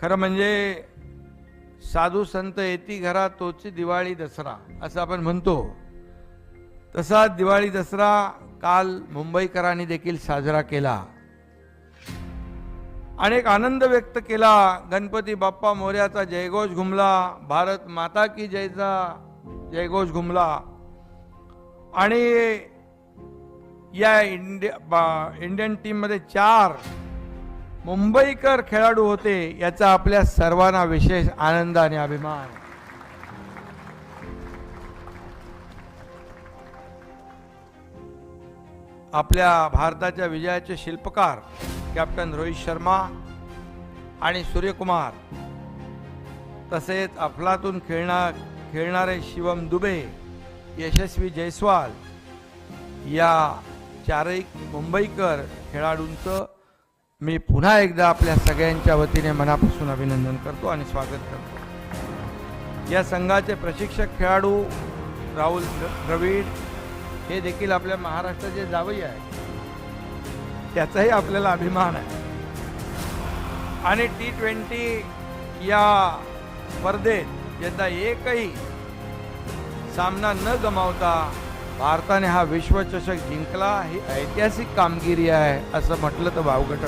खरं म्हणजे साधू संत येती घरा तोची दिवाळी दसरा असं आपण म्हणतो. तसा दिवाळी दसरा काल मुंबईकरांनी देखील साजरा केला. अनेक आनंद व्यक्त केला. गणपती बाप्पा मोर्याचा जयघोष घुमला. भारत माता की जयचा जयघोष घुमला. आणि या इंडिया बा- इंडियन टीममध्ये चार मुंबईकर खेळाडू होते याचा आपल्या सर्वांना विशेष आनंद आणि अभिमान. आपल्या भारताच्या विजयाचे शिल्पकार कॅप्टन रोहित शर्मा आणि सूर्यकुमार तसेच अफलातून खेळणार खेळणारे शिवम दुबे यशस्वी जयस्वाल या चारही मुंबईकर खेळाडूंचं मी पुन्हा एकदा आपल्या सगळ्यांच्या वतीने मनापासून अभिनंदन करतो आणि स्वागत करतो. या संघाचे प्रशिक्षक खेळाडू राहुल द्र- द्रविड हे देखील आपल्या महाराष्ट्राचे जावई आहे त्याचाही आपल्याला अभिमान आहे. आणि टी ट्वेंटी या स्पर्धेत यंदा एकही सामना न गमावता भारताने हा विश्वचषक जिंकला. ही ऐतिहासिक कामगिरी आहे असं म्हटलं तर वावगट